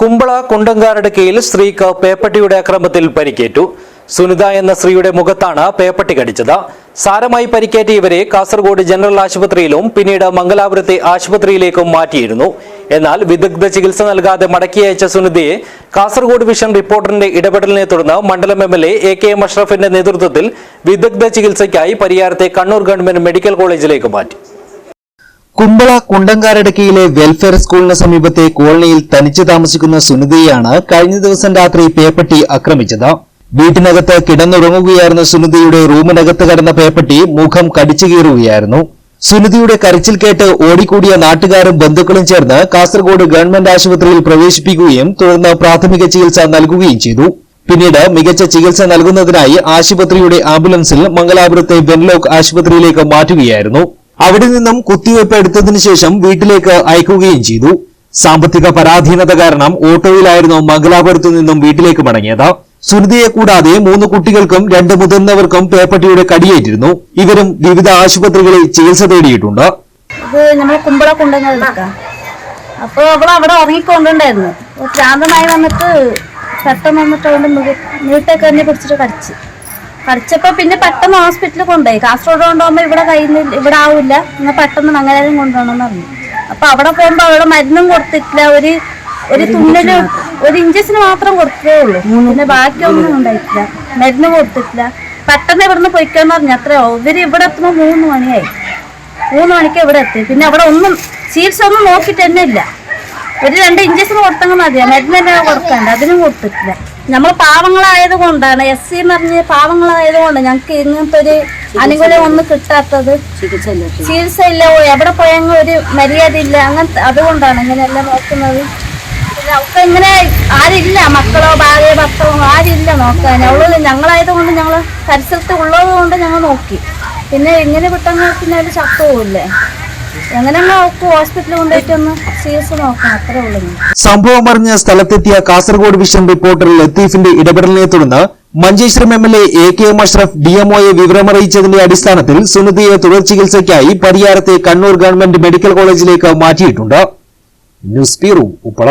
കുമ്പള കുണ്ടങ്കാരടുക്കയിൽ സ്ത്രീക്ക് പേപ്പട്ടിയുടെ അക്രമത്തിൽ പരിക്കേറ്റു. സുനിത എന്ന സ്ത്രീയുടെ മുഖത്താണ് പേപ്പട്ടി കടിച്ചത്. സാരമായി പരിക്കേറ്റ ഇവരെ കാസർഗോഡ് ജനറൽ ആശുപത്രിയിലും പിന്നീട് മംഗലാപുരത്തെ ആശുപത്രിയിലേക്കും മാറ്റിയിരുന്നു. എന്നാൽ വിദഗ്ധ ചികിത്സ നൽകാതെ മടക്കി അയച്ച സുനിതയെ കാസർഗോഡ് വിഷൻ റിപ്പോർട്ടറിന്റെ ഇടപെടലിനെ തുടർന്ന് മണ്ഡലം M L A A K M അഷ്റഫിന്റെ നേതൃത്വത്തിൽ വിദഗ്ധ ചികിത്സയ്ക്കായി പരിയാരത്തെ കണ്ണൂർ ഗവൺമെന്റ് മെഡിക്കൽ കോളേജിലേക്ക് മാറ്റി. കുമ്പള കുണ്ടങ്കാരടക്കയിലെ വെൽഫെയർ സ്കൂളിന് സമീപത്തെ കോളനിയിൽ തനിച്ചു താമസിക്കുന്ന സുനിതയാണ് കഴിഞ്ഞ ദിവസം രാത്രി പേപ്പട്ടി ആക്രമിച്ചത്. വീട്ടിനകത്ത് കിടന്നുറങ്ങുകയായിരുന്ന സുനിതയുടെ റൂമിനകത്ത് കടന്ന പേപ്പട്ടി മുഖം കടിച്ചു കീറുകയായിരുന്നു. സുനിതയുടെ കരച്ചിൽ കേട്ട് ഓടിക്കൂടിയ നാട്ടുകാരും ബന്ധുക്കളും ചേർന്ന് കാസർഗോഡ് ഗവൺമെന്റ് ആശുപത്രിയിൽ പ്രവേശിപ്പിക്കുകയും തുടർന്ന് പ്രാഥമിക ചികിത്സ നൽകുകയും ചെയ്തു. പിന്നീട് മികച്ച ചികിത്സ നൽകുന്നതിനായി ആശുപത്രിയുടെ ആംബുലൻസിൽ മംഗലാപുരത്തെ വെൻലോക്ക് ആശുപത്രിയിലേക്ക് മാറ്റുകയായിരുന്നു. അവിടെ നിന്നും കുത്തിവയ്പ് എടുത്തതിനു ശേഷം വീട്ടിലേക്ക് അയക്കുകയും ചെയ്തു. സാമ്പത്തിക പരാധീനത കാരണം ഓട്ടോയിലായിരുന്നു മംഗലാപുരത്തു നിന്നും വീട്ടിലേക്ക് മടങ്ങിയത്. സുനിതയെ കൂടാതെ മൂന്ന് കുട്ടികൾക്കും രണ്ട് മുതിർന്നവർക്കും പേപ്പട്ടിയുടെ കടിയേറ്റിരുന്നു. ഇവരും വിവിധ ആശുപത്രികളിൽ ചികിത്സ തേടിയിട്ടുണ്ട്. ഇത് അവൾ അവിടെ ഉറങ്ങിക്കൊണ്ടുണ്ടായിരുന്നു. ഭ്രാന്തമായി വന്നിട്ട് പെട്ടെന്ന് വന്നിട്ട് അവന്റെ നീട്ടൊക്കെ എന്നെ പിടിച്ചിട്ട് കടിച്ച് കടിച്ചപ്പോൾ പിന്നെ പെട്ടെന്ന് ഹോസ്പിറ്റലിൽ കൊണ്ടുപോയി. കാസർഗോഡ് കൊണ്ടുപോകുമ്പോ ഇവിടെ കയ്യിൽ ഇവിടെ ആവില്ല. എന്നാൽ പെട്ടെന്ന് മംഗലാരം കൊണ്ടുപോകണം എന്ന് പറഞ്ഞു. അപ്പൊ അവിടെ പോകുമ്പോ അവിടെ മരുന്നും കൊടുത്തിട്ടില്ല. ഒരു ഒരു തുന്നൽ ഒരു ഇഞ്ചസിന് മാത്രം കൊടുത്തേ ഉള്ളൂ. പിന്നെ ബാക്കിയൊന്നും ഉണ്ടായിട്ടില്ല. മരുന്ന് കൊടുത്തിട്ടില്ല. പെട്ടെന്ന് ഇവിടുന്ന് പൊയ്ക്കാന്ന് പറഞ്ഞു. അത്രയോ ഇവർ ഇവിടെ എത്തുമ്പോ മൂന്ന് മണിയായി. മൂന്ന് മണിക്ക് ഇവിടെ എത്തി. പിന്നെ അവിടെ ഒന്നും ചികിത്സ ഒന്നും നോക്കിയിട്ട് തന്നെ ഇല്ല. ഒരു രണ്ട് ഇഞ്ചക്ഷൻ കൊടുത്തെങ്കിൽ മതിയാ മരുന്ന് കൊടുക്കണ്ട. അതിനും കൊടുത്തിട്ടില്ല. നമ്മൾ പാവങ്ങളായത് കൊണ്ടാണ്. എസ് സി എന്ന് പറഞ്ഞ പാവങ്ങളായത് കൊണ്ട് ഞങ്ങൾക്ക് ഇങ്ങനത്തെ ഒരു അനുകൂലം ഒന്നും കിട്ടാത്തത്. ചികിത്സ ഇല്ല എവിടെ പോയെങ്കിൽ ഒരു മര്യാദ ഇല്ല അങ്ങനത്തെ അതുകൊണ്ടാണ് ഇങ്ങനെയെല്ലാം നോക്കുന്നത്. അവൾക്ക് ഇങ്ങനെ ആരില്ല. മക്കളോ ഭാര്യ ഭർത്താവോ ആരില്ല നോക്കാൻ. അവൾ ഞങ്ങളായത് കൊണ്ട് ഞങ്ങൾ പരിസരത്ത് ഉള്ളത് കൊണ്ട് ഞങ്ങൾ നോക്കി. പിന്നെ ഇങ്ങനെ വിട്ടെങ്കിൽ പിന്നെ ഒരു ചത്തുപോകില്ലേ ഉള്ളൂ സംഭവം അറിഞ്ഞ സ്ഥലത്തെത്തിയ കാസർഗോഡ് വിഷൻ റിപ്പോർട്ടർ ലത്തീഫിന്റെ ഇടപെടലിനെ തുടർന്ന് Manjeshwaram M L A K M Ashraf ഡിഎംഒയെ വിവരമറിയിച്ചതിന്റെ അടിസ്ഥാനത്തിൽ സുനിതയെ തുടർ ചികിത്സയ്ക്കായി പരിയാരത്തെ കണ്ണൂർ ഗവൺമെന്റ് മെഡിക്കൽ കോളേജിലേക്ക് മാറ്റിയിട്ടുണ്ട്. News bureau Uppala.